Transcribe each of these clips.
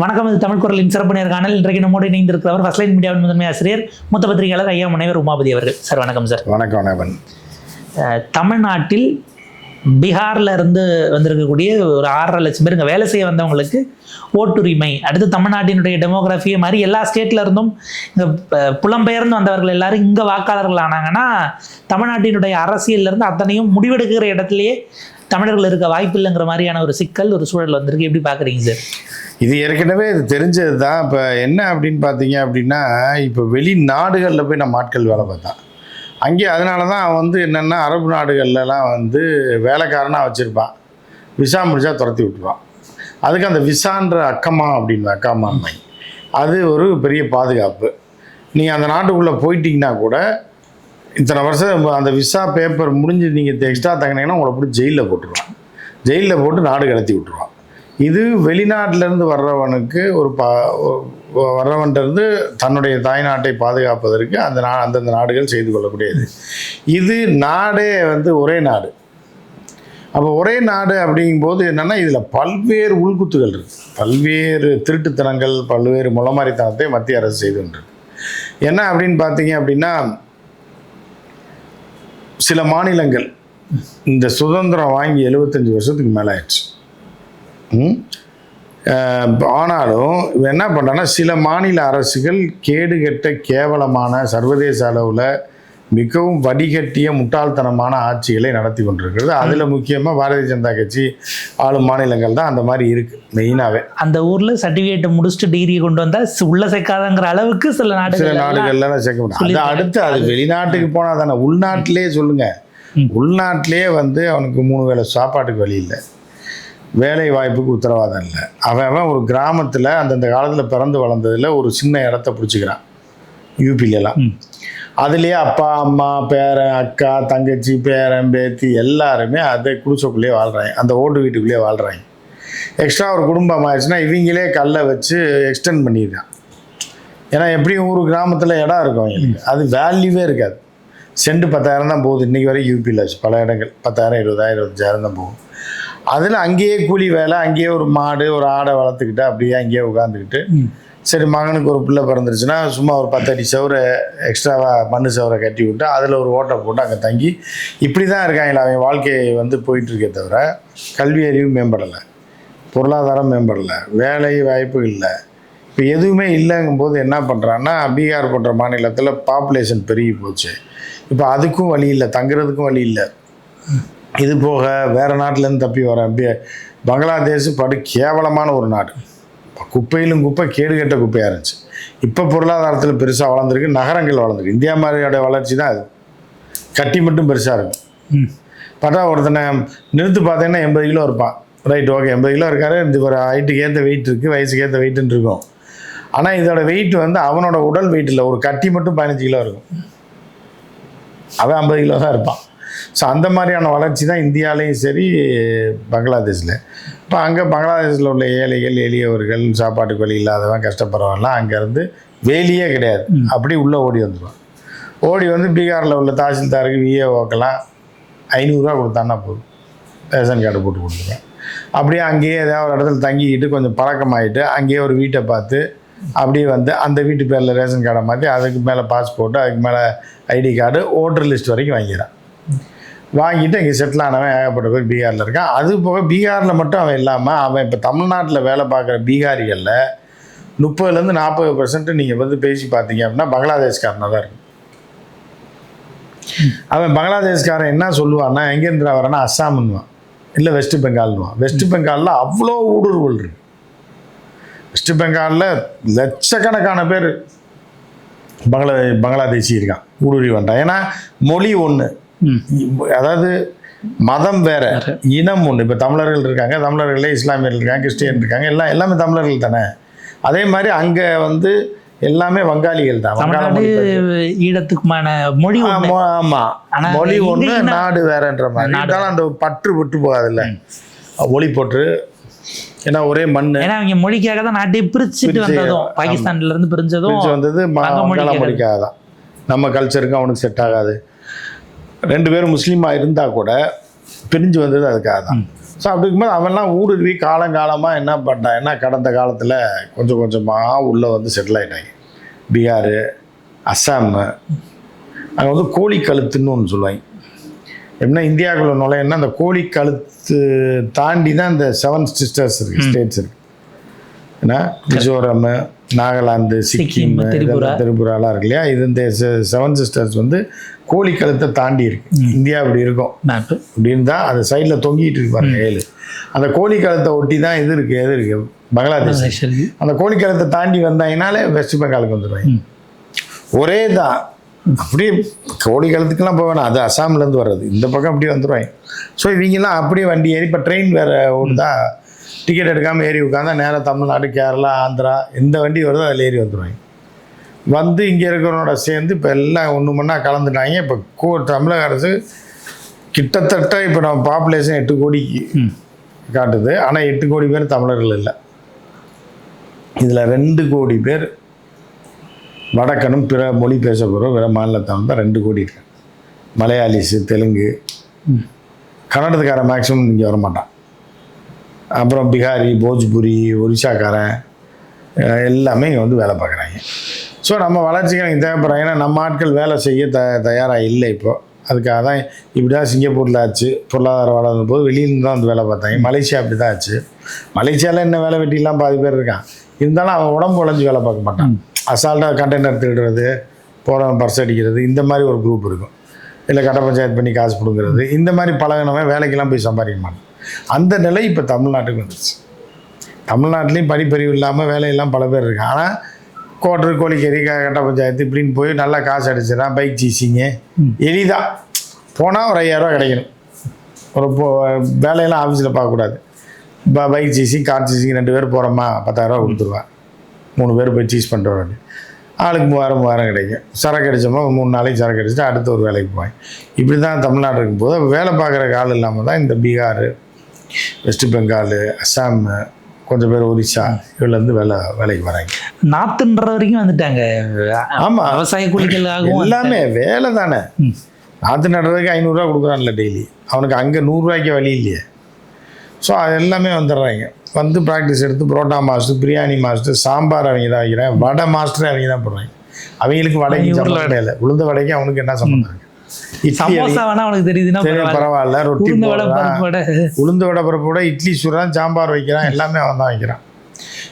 வணக்கம் இது தமிழ் குரலின் சிறப்பு நேர்காணல் இன்றைக்கு நம்மோடு இணைந்திருக்கிறவர் ஃபஸ்ட்லைன் மீடியாவின் முதன்மை ஆசிரியர் மூத்த பத்திரிகையாளர் ஐயா முனைவர் உமாபதி அவர்கள். சார் வணக்கம் சார் வணக்கம் வணக்கம் தமிழ்நாட்டில் பீகார்ல இருந்து வந்திருக்கக்கூடிய ஒரு ஆறரை லட்சம் பேர் இங்கே வேலை செய்ய வந்தவங்களுக்கு ஓட்டுரிமை. அடுத்து தமிழ்நாட்டினுடைய டெமோகிராஃபியை மாதிரி எல்லா ஸ்டேட்ல இருந்தும் இங்கே புலம்பெயர்ந்து வந்தவர்கள் எல்லாரும் இங்கே வாக்காளர்கள் ஆனாங்கன்னா தமிழ்நாட்டினுடைய அரசியல்ல இருந்து அத்தனையும் முடிவெடுக்கிற இடத்துலயே தமிழர்கள் இருக்க வாய்ப்பு இல்லைங்கிற மாதிரியான ஒரு சிக்கல் ஒரு சூழல் வந்திருக்கு. எப்படி பார்க்குறீங்க சார் இது ஏற்கனவே இது தெரிஞ்சது தான் இப்போ என்ன அப்படின்னு பார்த்தீங்க அப்படின்னா இப்போ வெளிநாடுகளில் போய் நம்ம ஆட்கள் வேலை பார்த்தான் அங்கே அதனால தான் அவன் வந்து என்னென்னா அரபு நாடுகள்லலாம் வந்து வேலைக்காரனாக வச்சுருப்பான். விசா முடிச்சா துரத்தி விட்டுருவான். அதுக்கு அந்த விசான்ற அக்கமா அப்படின்னு அக்காமான்மை. அது ஒரு பெரிய பாதுகாப்பு. நீங்கள் அந்த நாட்டுக்குள்ளே போயிட்டீங்கன்னா கூட இத்தனை வருஷம் அந்த விசா பேப்பர் முடிஞ்சு நீங்கள் எக்ஸ்ட்ரா தங்கினீங்கன்னா உங்களை போட்டு ஜெயிலில் போட்டுருவான். ஜெயிலில் போட்டு நாடு கடத்தி விட்டுருவான். இது வெளிநாட்டிலேருந்து வர்றவனுக்கு ஒரு பா வர்றவன்ட்டு தன்னுடைய தாய்நாட்டை பாதுகாப்பதற்கு அந்த நா அந்தந்த நாடுகள் செய்து கொள்ளக்கூடியது. இது நாடே வந்து ஒரே நாடு. அப்போ ஒரே நாடு அப்படிங்கும்போது என்னென்னா இதில் பல்வேறு உள்குத்துகள் இருக்குது பல்வேறு திருட்டுத்தனங்கள் பல்வேறு முளமாரித்தனத்தை மத்திய அரசு செய்து என்ன அப்படின்னு பார்த்தீங்க அப்படின்னா சில மாநிலங்கள் இந்த சுதந்திரம் வாங்கி எழுபத்தஞ்சி வருஷத்துக்கு மேலே ஆயிடுச்சு ஆனாலும் இவன் என்ன பண்ணுறான்னா சில மாநில அரசுகள் கேடுகெட்ட கேவலமான சர்வதேச அளவில் மிகவும் வடிகட்டிய முட்டாள்தனமான ஆட்சிகளை நடத்தி கொண்டிருக்கிறது. அதில் முக்கியமாக பாரதிய ஜனதா கட்சி ஆளும் மாநிலங்கள் தான் அந்த மாதிரி இருக்குது மெயினாகவே அந்த ஊர்ல சர்டிஃபிகேட்டை முடிச்சுட்டு டிகிரி கொண்டு வந்தா சி- உள்ள சேர்க்காதங்கிற அளவுக்கு சில சில நாடுகள் எல்லாம் நாடுகள்ல தான் சேர்க்க முடியும். அது. அடுத்து அது வெளிநாட்டுக்கு போனால் தானே உள்நாட்டிலே சொல்லுங்க. ம். உள்நாட்டிலே வந்து அவனுக்கு மூணு வேளை சாப்பாட்டுக்கு வழி இல்லை. வேலை வாய்ப்புக்கு உத்தரவாதம் இல்லை. அவன் அவன் ஒரு கிராமத்தில் அந்தந்த காலத்தில் பிறந்து வளர்ந்ததில் ஒரு சின்ன இடத்த பிடிச்சிக்கிறான். யூபிலலாம். அதுலேயே அப்பா அம்மா பேரன் அக்கா தங்கச்சி பேரன் பேத்தி எல்லாருமே அதை குடிசைக்குள்ளேயே வாழ்கிறாங்க அந்த ஓட்டு வீட்டுக்குள்ளேயே வாழ்கிறாங்க எக்ஸ்ட்ரா ஒரு குடும்பம் ஆயிடுச்சுன்னா இவங்களே கல்லை வச்சு எக்ஸ்டெண்ட் பண்ணிடுறான். ஏன்னா எப்படியும் ஒரு கிராமத்தில் இடம் இருக்கும் அவங்களுக்கு. அது வேல்யூவே இருக்காது. சென்ட் பத்தாயிரம் தான் போகுது. இன்றைக்கி வரைக்கும் யூபியில் பல இடங்கள். பத்தாயிரம் இருபதாயிரம் இருபத்தஞ்சாயிரம் தான் போகும். அதில் அங்கேயே கூலி வேலை அங்கேயே ஒரு மாடு ஒரு ஆடை வளர்த்துக்கிட்டு அப்படியே அங்கேயே உட்காந்துக்கிட்டு. சரி மகனுக்கு ஒரு பிள்ளை பிறந்துருச்சுன்னா சும்மா ஒரு பத்தடி சவரை எக்ஸ்ட்ராவாக மண்ணு சவரை கட்டி விட்டு அதில் ஒரு ஓட்டை போட்டு அங்கே தங்கி இப்படி தான் இருக்காங்களா அவன் வாழ்க்கை வந்து போயிட்டு இருக்கே தவிர கல்வி அறிவு மேம்படலை. பொருளாதாரம் மேம்படலை. வேலை வாய்ப்பு இல்லை. இப்போ எதுவுமே இல்லைங்கும்போது என்ன பண்ணுறான்னா பீகார் போன்ற மாநிலத்தில் பாப்புலேஷன் பெருகி போச்சு. இப்போ அதுக்கும் வழி இல்லை தங்குறதுக்கும் வழி இல்லை. இது போக வேறு நாட்டிலேருந்து தப்பி வர பங்களாதேஷ் படு கேவலமான ஒரு நாடு. குப்பையிலும் குப்பை கேடுகெட்ட குப்பையாக இருந்துச்சு. இப்போ பொருளாதாரத்தில் பெருசாக வளர்ந்துருக்கு நகரங்கள் வளர்ந்துருக்கு. இந்தியா மாதிரியோட வளர்ச்சி தான் அது. கட்டி மட்டும் பெருசாக இருக்கும். பார்த்தா ஒருத்தனை நிறுத்து பார்த்தீங்கன்னா எண்பது கிலோ இருப்பான். ரைட் ஓகே எண்பது கிலோ இருக்காரு. இந்த ஒரு ஹைட்டுக்கு ஏற்ற வெயிட் இருக்குது வயசுக்கு ஏற்ற வெயிட்டுன்னு இருக்கும். ஆனால் இதோட வெயிட் வந்து அவனோட உடல் வெயிட் இல்லை. ஒரு கட்டி மட்டும் பதினஞ்சு கிலோ இருக்கும். அவன் ஐம்பது கிலோ தான் இருப்பான். ஸோ அந்த மாதிரியான வளர்ச்சி தான் இந்தியாலேயும் சரி பங்களாதேஷில். இப்போ அங்கே பங்களாதேஷில் உள்ள ஏழைகள் எளியவர்கள் சாப்பாட்டுக்கு வழி இல்லாதவன் கஷ்டப்படுறவன்லாம் அங்கேருந்து வேலியே கிடையாது. அப்படி உள்ளே ஓடி வந்துடுவான் ஓடி வந்து பீகாரில் உள்ள தாசில்தாருக்கு விஏஓக்கெல்லாம் ஐநூறுரூவா கொடுத்தான்னா போதும். ரேஷன் கார்டு போட்டு கொடுத்துருவேன். அப்படியே அங்கேயே ஏதாவது ஒரு இடத்துல தங்கிக்கிட்டு கொஞ்சம் பழக்கமாயிட்டு அங்கேயே ஒரு வீட்டை பார்த்து அப்படியே வந்து அந்த வீட்டு பேரில் ரேஷன் கார்டை மாற்றி அதுக்கு மேலே பாஸ்போர்ட்டு அதுக்கு மேலே ஐடி கார்டு ஓட்டர் லிஸ்ட் வரைக்கும் வாங்கிக்கிறான். வாங்கிட்டு இங்கே செட்டில் ஆனவன் ஏகப்பட்ட பேர் பீகாரில் இருக்கான். அது போக பீகாரில் மட்டும் அவன் இல்லாமல் அவன் இப்போ தமிழ்நாட்டில் வேலை பார்க்குற பீகாரிகளில் முப்பதுலேருந்து நாற்பது பர்சன்ட் நீங்கள் வந்து பேசி பார்த்தீங்க அப்படின்னா பங்களாதேஷ்காரனாக தான் இருக்கும் அவன் பங்களாதேஷ்காரன் என்ன சொல்லுவான்னா எங்கேருந்து வரேன்னா அஸ்ஸாம்னுவான். இல்லை வெஸ்ட் பெங்கால்னுவான் வெஸ்ட் பெங்காலில் அவ்வளோ ஊடுருவல் இருக்கு. வெஸ்ட் பெங்காலில் லட்சக்கணக்கான பேர் பங்களா பங்களாதேசி இருக்கான். ஊடுருவி வந்துட்டான் ஏன்னா மொழி ஒன்று அதாவது மதம் வேற இனம் ஒன்று இப்போ தமிழர்கள் இருக்காங்க தமிழர்களே இஸ்லாமியர்கள் இருக்காங்க கிறிஸ்டியன் இருக்காங்க எல்லாம் எல்லாமே தமிழர்கள் தானே? அதே மாதிரி அங்கே வந்து எல்லாமே வங்காளிகள் தான். ஈழத்துக்குமான மொழி ஒண்ணு. ஆமா. ஆமா ஆனா மொழி என்ன- நாடு வேறன்ற மாதிரி. இருந்தாலும் அந்த பற்று விட்டு போகாதுல்ல. ஒளி போட்டு ஏன்னா ஒரே மண் ஏன்னா அவங்க மொழிக்காக தான் நாட்டை பிரிச்சுட்டு பிரிச்சு, வந்ததும். பாகிஸ்தான்ல இருந்து பிரிஞ்சதும் வந்தது மொழிக்காக. தான். நம்ம கல்ச்சருக்கு அவனுக்கு செட் ஆகாது. ரெண்டு பேரும் முஸ்லீமாக இருந்தால் கூட பிரிஞ்சு வந்தது அதுக்காக தான். ஸோ அப்படி இருக்கும்போது அவன்லாம் ஊடுருவி காலங்காலமாக என்ன பண்ணிட்டான் என்ன கடந்த காலத்தில் கொஞ்சம் கொஞ்சமாக உள்ளே வந்து செட்டில் ஆகிட்டாங்க பீகார் அஸ்ஸாம் அங்கே வந்து கோழி கழுத்துன்னு ஒன்று சொல்லுவாங்க. எப்படின்னா இந்தியாவுக்குள்ள நுழையன்னா அந்த கோழி கழுத்து தாண்டி தான் இந்த செவன் சிஸ்டர்ஸ் இருக்கு ஸ்டேட்ஸ் இருக்கு. ஏன்னா மிசோரம் நாகாலாந்து சிக்கிம். இதெல்லாம் திரிபுராலாம் இருக்கு இல்லையா? இது இந்த செவன் சிஸ்டர்ஸ் வந்து கோழி கழுத்தை தாண்டி இருக்கு. இந்தியா இப்படி இருக்கும். நாட்டு. இப்படி இருந்தால் அது சைடில் தொங்கிட்டு இருக்கு பாருங்க ஏழு அந்த கோழி கழுத்தை ஒட்டி தான் இது இருக்கு எது இருக்கு? பங்களாதேஷ். அந்த கோழி கழுத்தை தாண்டி வந்தாங்கனாலே வெஸ்ட் பெங்காலுக்கு வந்துடுவாங்க ஒரே தான் அப்படியே கோழி கழுத்துக்கெல்லாம் போக வேணாம். அது அசாம்லேருந்து வர்றது. இந்த பக்கம் அப்படியே வந்துடுவாங்க ஸோ இவங்கெல்லாம் அப்படியே வண்டி ஏறி இப்போ ட்ரெயின் வேறு ஓடுதா? டிக்கெட் எடுக்காமல் ஏறி உட்காந்தா நேராக தமிழ்நாடு கேரளா ஆந்திரா எந்த வண்டி வருதோ அதில் ஏறி வந்துடுவாங்க வந்து இங்கே இருக்கிறவனோட சேர்ந்து இப்போ எல்லாம் ஒன்று மணி கலந்துட்டாங்க. இப்போ கோ தமிழக அரசு கிட்டத்தட்ட இப்போ நம்ம பாப்புலேஷன் எட்டு கோடிக்கு. காட்டுது. ஆனால் எட்டு கோடி பேர் தமிழர்கள் இல்லை. இதில் ரெண்டு கோடி பேர் வடக்கனும் பிற மொழி பேச பிற மாநிலத்தவன் தான் ரெண்டு கோடி இருக்கு. மலையாளிஸு தெலுங்கு. கன்னடத்துக்காரன் மேக்ஸிமம் இங்கே வரமாட்டான். அப்புறம் பிகாரி போஜ்புரி ஒரிசாக்காரன் எல்லாமே இங்கே வந்து வேலை பார்க்குறாங்க. ஸோ நம்ம வளர்ச்சிக்கு எனக்கு தேவைப்படுறாங்க ஏன்னா நம்ம ஆட்கள் வேலை செய்ய த தயாராக இல்லை இப்போது அதுக்காக தான் இப்படி தான் சிங்கப்பூரில் ஆச்சு. பொருளாதார வளர்ந்த போது வெளியிலேருந்து தான் வந்து வேலை பார்த்தாங்க. மலேசியா அப்படி தான் ஆச்சு. மலேசியாவில் என்ன வேலை வெட்டிலாம் பாதி பேர் இருக்கான். இருந்தாலும் அவன் உடம்பு உழைஞ்சி வேலை பார்க்க மாட்டான். அசால்ட்டாக கண்டெய்னர் திருடுறது போகிறவன் பர்ஸ் அடிக்கிறது இந்த மாதிரி ஒரு குரூப் இருக்கும். இல்லை கட்ட பஞ்சாயத்து பண்ணி காசு கொடுக்குறது இந்த மாதிரி பழகினவன் வேலைக்கெல்லாம் போய் சம்பாதிக்க மாட்டான். அந்த நிலை இப்போ தமிழ்நாட்டுக்கு வந்துருச்சு. தமிழ்நாட்டிலையும் படிப்பறிவு இல்லாமல் வேலையெல்லாம் பல பேர் இருக்கு ஆனால் கோட்டர் கோழிக்கறி கட்ட பஞ்சாயத்து? இப்படின்னு போய் நல்லா காசு அடிச்சிடறான் பைக் சீசிங்க. எளிதாக போனால் ஒரு ஐயாயிரரூவா கிடைக்கணும். ஒரு வேலையெல்லாம் ஆஃபீஸில் பார்க்கக்கூடாது. ப பைக் சீசிங் கார் சீசிங் ரெண்டு பேர் போகிறோமா பத்தாயிரரூவா கொடுத்துருவா. மூணு பேர் போய் சீஸ் பண்ணிட்டு ஆளுக்கு மூவாயிரம் மூவாயிரம் கிடைக்கும். சரக்கு அடித்தோமா மூணு நாளைக்கு சரக்கு அடிச்சுட்டு அடுத்த ஒரு வேலைக்கு போவாங்க இப்படி தான் தமிழ்நாடு இருக்கும்போது வேலை பார்க்குற ஆள் இல்லாமல் தான் இந்த பீகார் வெஸ்ட் பெங்கால் அஸ்ஸாம் கொஞ்சம் பேர் ஒரிசா இவலேருந்து வேலை வேலைக்கு வராங்க. நாத்துன்ற வரைக்கும் வந்துட்டாங்க. ஆமா. விவசாய கூலிகளுக்காகவும் எல்லாமே வேலை தானே. நாற்று நடுறதுக்கு ஐநூறுரூவா கொடுக்குறான்ல டெய்லி அவனுக்கு அங்கே நூறுரூவாய்க்கு வழி இல்லையே. ஸோ அது எல்லாமே வந்துடுறாங்க. வந்து ப்ராக்டிஸ் எடுத்து புரோட்டா மாஸ்டர் பிரியாணி மாஸ்டர் சாம்பார் அவங்க தான் வைக்கிறேன் வடை மாஸ்டர் அவங்க தான் போடுறாங்க. அவங்களுக்கு வடைக்கு சம்மந்தமே இல்லை. உளுந்த வடைக்கு அவனுக்கு என்ன இட்லி சமோசா வேணா அவனுக்கு தெரியுதுன்னா சரி பரவாயில்ல. ரொட்டி உளுந்த வடை போடுறான் பருப்பு வடை உளுந்து வடை பருப்பு கூட இட்லி சுடுறான் சாம்பார் வைக்கிறான் எல்லாமே அவன் தான் வைக்கிறான்.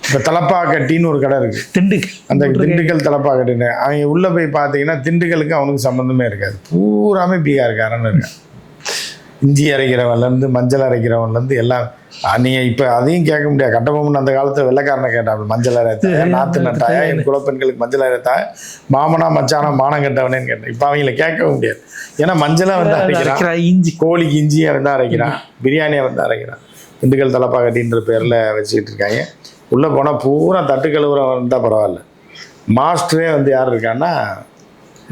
இப்போ தலப்பா கட்டின்னு ஒரு கடை இருக்குது திண்டு அந்த திண்டுக்கல் தலப்பா கட்டின்னு. அவங்க உள்ளே போய் பார்த்தீங்கன்னா திண்டுக்கலுக்கு அவனுக்கு சம்மந்தமே இருக்காது. பூராமே பீகார்காரன்னு இருக்கான். இஞ்சி அரைக்கிறவன்லேருந்து மஞ்சள் அரைக்கிறவன்லேருந்து எல்லாம் நீங்கள் இப்போ அதையும் கேட்க முடியாது. கட்டபொம்மன் அந்த காலத்தில் வெள்ளைக்காரனை கேட்டான் மஞ்சள் அரைத்தாயா நாற்று நட்டாயா என் குலப்பெண்களுக்கு மஞ்சள் அரைத்தாயா? மாமனா மச்சானா மானம் கட்டவனேன்னு கேட்டேன். இப்போ அவங்கள கேட்க முடியாது. ஏன்னா மஞ்சளாக வந்து அரைக்கிறான். அரைக்கிற இஞ்சி. கோழிக்கு இஞ்சியை வந்து அரைக்கிறான். பிரியாணியை வந்து அரைக்கிறான். திண்டுக்கல் தலப்பாக்கட்டின்ற பேரில் வச்சுக்கிட்டு இருக்காங்க. உள்ளே போனால் பூரா தட்டு கழுவுறவன் இருந்தால் பரவாயில்ல. மாஸ்டரே வந்து யார் இருக்கான்னா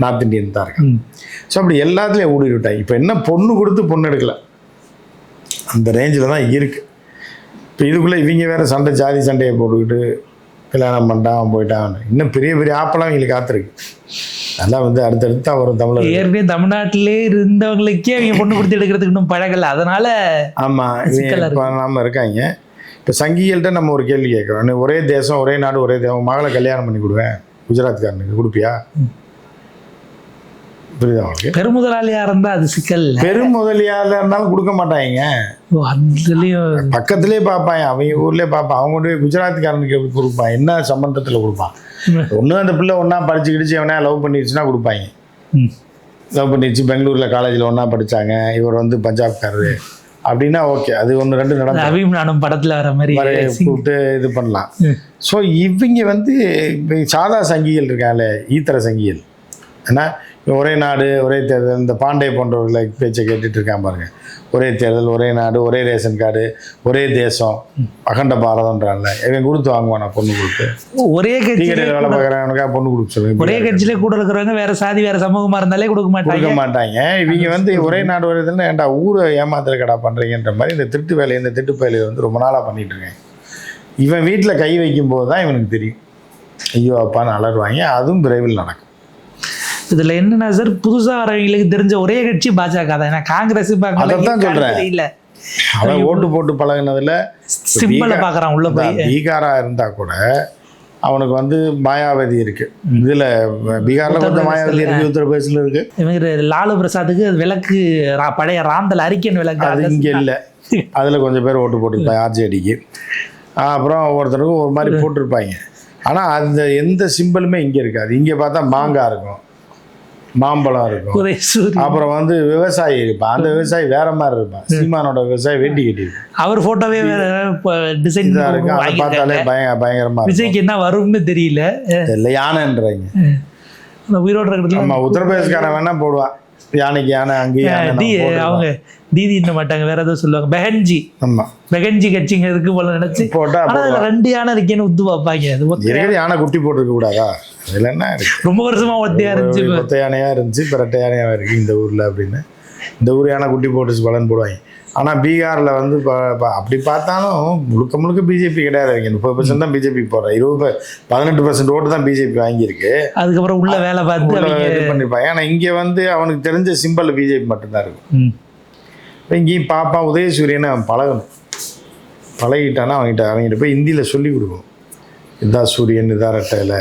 நார்த் இந்தியன் தான் இருக்கான் ம். ஸோ அப்படி எல்லாத்துலேயும் ஊடி விட்டாங்க. இப்போ என்ன பொண்ணு கொடுத்து பொண்ணு எடுக்கல? அந்த ரேஞ்சில் தான் இருக்குது இப்போ இதுக்குள்ளே இவங்க வேறு சண்டை ஜாதி சண்டையை போட்டுக்கிட்டு கல்யாணம் பண்ணிட்டான் போயிட்டான். இன்னும் பெரிய பெரிய ஆப்பெல்லாம் இவங்களுக்கு காத்திருக்கு. அதெல்லாம் வந்து அடுத்தடுத்து வரும் தமிழர். ஏற்கனவே தமிழ்நாட்டிலே இருந்தவங்களுக்கே அவங்க பொண்ணு கொடுத்து எடுக்கிறதுக்கு இன்னும் பழகல அதனால ஆமாம் நாம இருக்காங்க. இப்போ சங்கிகள்கிட்ட நம்ம ஒரு கேள்வி கேட்குறோம். ஒரே தேசம் ஒரே நாடு ஒரே தேசம் மகளை கல்யாணம் பண்ணி கொடுவேன். குஜராத்காரனுக்கு கொடுப்பியா? புரியுதா? பெருமுதலாளியா இருந்தா அது சிக்கல் இல்ல. பெரும் முதலியால இருந்தாலும் கொடுக்க மாட்டாங்க ஓ, அதுலயும் பக்கத்துலேயே பார்ப்பாங்க அவங்க ஊர்லேயே பார்ப்பான் அவங்க கொண்டு போய் குஜராத்காரனுக்கு எப்படி கொடுப்பான்? என்ன சம்பந்தத்தில் கொடுப்பான்? ஒன்று அந்த பிள்ளை ஒன்றா படிச்சு கிடிச்சு எவனா லவ் பண்ணிடுச்சுன்னா கொடுப்பாங்க. லவ் பண்ணிடுச்சு பெங்களூரில் காலேஜில் ஒன்றா படித்தாங்க இவர் வந்து பஞ்சாப்காரரு. அப்படின்னா ஓகே அது ஒன்று ரெண்டு இந்த நடந்து அபிம் நானும் படத்துல வர மாதிரி கூப்பிட்டு இது பண்ணலாம். ஸோ இவங்க வந்து சாதா சங்கிகள் இருக்காங்களே ஈத்தர சங்கிகள். ஏன்னா ஒரே நாடு ஒரே தேர்தல் இந்த பாண்டே போன்றவர்களை பேச்சை கேட்டுட்டு இருக்கான் பாருங்க. ஒரே தேர்தல் ஒரே நாடு ஒரே ரேஷன் கார்டு ஒரே தேசம் அகண்ட பாரதம்ன்றான்ல. இவன் கொடுத்து வாங்குவானா பொண்ணு கொடுத்து. ஒரே கடையில் வேலை பார்க்குறவனுக்கா பொண்ணு கொடுக்க சொல்லுங்க ஒரே கட்சியிலே கூட இருக்கிறவங்க வேற சாதி வேற சமூகமா இருந்தாலே கொடுக்க கொடுக்க மாட்டாங்க. மாட்டாங்க இவங்க வந்து ஒரே நாடு ஒரே இதுன்னு ஏன்டா ஊரை ஏமாத்துற கடா பண்ணுறீங்கன்ற மாதிரி இந்த திருட்டு வேலையை இந்த திருட்டு வேலையை வந்து ரொம்ப நாளாக பண்ணிட்டு இருக்காங்க. இவன் வீட்டில் கை வைக்கும்போது தான் இவனுக்கு தெரியும். ஐயோ அப்பான்னு அலறுவாங்க. அதுவும் விரைவில் நடக்கும். இதுல என்னன்னா சார் புதுசா வரவங்களுக்கு தெரிஞ்ச ஒரே கட்சி பாஜக தான். ஏன்னா காங்கிரஸ். இல்ல. அவன் ஓட்டு போட்டு பழகுனதுல சிம்பிளை பார்க்குறான் உள்ள போய். இந்த பீகாரா இருந்தா கூட அவனுக்கு வந்து மாயாவதி இருக்கு. இதுல பீகார்ல கொஞ்சம் மாயாவதி இருக்கு உத்தரப்பிரதேசில் இருக்கு. இவங்க லாலு பிரசாத்துக்கு விளக்கு பழைய ராந்தல் அரிக்கன் விளக்கு அது இங்க இல்லை. அதுல கொஞ்சம் பேர் ஓட்டு போட்டிருப்பாங்க ஆர்ஜேடிக்கு அப்புறம் ஒவ்வொருத்தருக்கும் ஒரு மாதிரி போட்டிருப்பாங்க. ஆனா அந்த எந்த சிம்பிளுமே இங்க இருக்காது. இங்க பார்த்தா மாங்காய் இருக்கும். மாம்பழம் இருக்கும். அப்புறம் வந்து விவசாயி இருப்பான் அந்த விவசாயி வேற மாதிரி இருப்பான் சீமானோட விவசாயி வேட்டி கட்டியிருப்பான் அவர் போட்டோவே வேற டிசைன் இதா இருக்கு? அதை பார்த்தாலே பய பயங்கரமா இருக்கும். விஜய்க்கு என்ன வரும்னு தெரியல. தெரியல யானைன்றாங்க. உயிரோட இருக்கிறதுல நம்ம உத்தரப்பிரதேசக்காரன் வேணா போடுவான். யானைக்கு யானை போட்டுருவான். அவங்க தீதி இன்ன மாட்டாங்க வேற ஏதோ சொல்லுவாங்க. பெஹன்ஜி. ஆமா. பெகன்ஜி கட்சிங்க இருக்கு போல நினைச்சு. போட்டா அதுல ரெண்டு யானை இருக்கேன்னு உத்து பார்ப்பாங்க. அது ஒத்த- யானை. குட்டி போட்டிருக்க கூடாதா? அதுல என்ன ரொம்ப வருஷமா ஒத்தையா இருந்துச்சு. கொத்த யானையா இருந்துச்சு இப்போ ரெட்டை யானையா இருக்கு இந்த ஊர்ல அப்படின்னு. இந்த ஊர் யானை குட்டி போட்டுச்சு பலன் போடுவாங்க. ஆனா பீகார்ல வந்து ப- ப- அப்படி பார்த்தாலும் முழுக்க முழுக்க பிஜேபி கிடையாது இங்க முப்பது பர்சன்ட் தான் பிஜேபி போடுறேன். இருபது பதினெட்டு பர்சன்ட் ஓட்டு தான் பிஜேபி வாங்கியிருக்கு. அதுக்கப்புறம் உள்ள வேலை பார்த்து இது பண்ணிருப்பாங்க ஆனா இங்க வந்து அவனுக்கு தெரிஞ்ச சிம்பிள் பிஜேபி மட்டும்தான் இருக்கும். இப்போ இங்கேயும் பாப்பா உதயசூரியனை அவன் பழகணும். பழகிட்டானா அவன்கிட்ட அவங்ககிட்ட போய் ஹிந்தியில் சொல்லி கொடுக்கணும். இதான் சூரியன் இதான் ரெட்டை இலை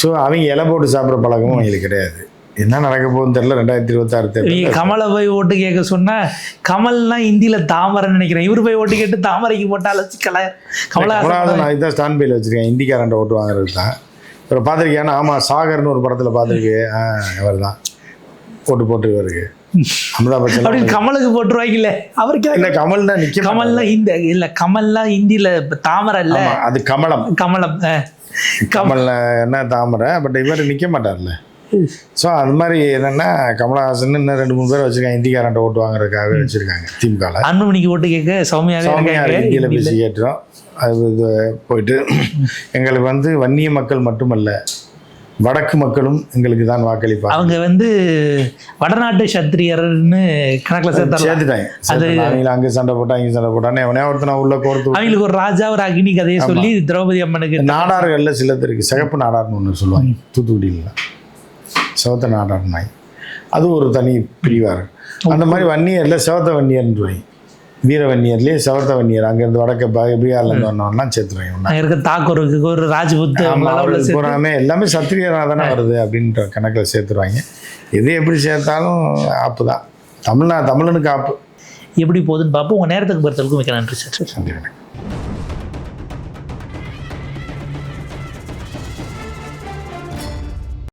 ஸோ அவங்க இலை போட்டு சாப்பிட்ற பழக்கமும் அவங்களுக்கு கிடையாது. என்ன நடக்க போகுதுன்னு தெரியல ரெண்டாயிரத்தி இருபத்தாறு தேர்தல் கமலை போய் ஓட்டு கேட்க சொன்னா கமல்னா இந்தியில தாமரைன்னு நினைக்கிறேன். இவரு போய் ஓட்டு கேட்டு தாமரைக்கு போட்டாலும் சிக்கல கமலஹாசன் கமலஹாசன் நான் இதுதான் ஸ்டாண்ட் பையில் வச்சிருக்கேன். ஹிந்திக்காரன்ட்ட ஓட்டு வாங்குறது தான் இப்போ பார்த்துருக்கேன் ஆமாம் சாகர்னு ஒரு படத்தில் பார்த்துருக்கு. ஆ இவர் தான் ஓட்டு போட்டு இவருக்கு. அப்படின்னு கமலுக்கு போட்டுருவாங்கல்ல. அவருக்கு இல்லை கமல் தான் நிற்க கமல்லாம் இந்த இல்ல கமல்லாம் ஹிந்தியில தாமரை இல்ல. அது கமலம். கமலம் அஹ். கம்- கமல்ல என்ன தாமரை? பட் இவர் நிற்க மாட்டார்ல ஸோ அது மாதிரி என்னென்னா கமலஹாசன் இன்னும் ரெண்டு மூணு பேர் வச்சுருக்காங்க. ஹிந்திக்காரன்ட்ட ஓட்டு வாங்குறதுக்காக வச்சுருக்காங்க திமுகவில் அன்புமணிக்கு ஓட்டு கேட்க சௌமியாவே சௌமியா இருக்காங்க. ஹிந்தியில் ஹிந்தியில. பேசி கேட்டுறோம். அது போயிட்டு எங்களுக்கு வந்து வன்னிய மக்கள் மட்டுமல்ல வடக்கு மக்களும் எங்களுக்கு தான் வாக்களிப்பாங்க. அவங்க வந்து வடநாட்டு சத்திரியர்னு கணக்குல சேர்த்தாங்க சேர்த்துட்டாங்க. அவங்கள அங்கே சண்டை போட்டா இங்கே சண்டை போட்டான்னு எவனே ஒருத்தனை உள்ள கோர்த்து அவங்களுக்கு ஒரு ராஜா ஒரு அக்னி கதையை சொல்லி திரௌபதி அம்மனுக்கு நாடார்கள்ல சிலது இருக்கு. சிகப்பு நாடார்னு ஒன்று சொல்லுவாங்க. தூத்துக்குடியில். சிவத்த நாடார் நாய். அது ஒரு தனி பிரிவாக இருக்கு அந்த மாதிரி வன்னியரில் சிவத்த வன்னியர்ன்றுவாங்க வீர வன்னியர்லேயே சிவத்த வன்னியர். அங்கேருந்து வடக்க ப- பீகார்லேருந்து வந்தவன்லாம் அங்க இருக்க தாக்கூருக்கு ஒரு ராஜ்புத் பூராமே எல்லாமே சத்திரியராக தானே வருது அப்படின்ற கணக்கில் சேர்த்துருவாங்க. எது எப்படி சேர்த்தாலும் ஆப்பு தான் தமிழ்நா தமிழனுக்கு ஆப்பு. எப்படி போகுதுன்னு பார்ப்போம். உங்க நேரத்துக்கு பொறுத்தவரைக்கும் மிக்க நன்றி சார். வணக்கம்.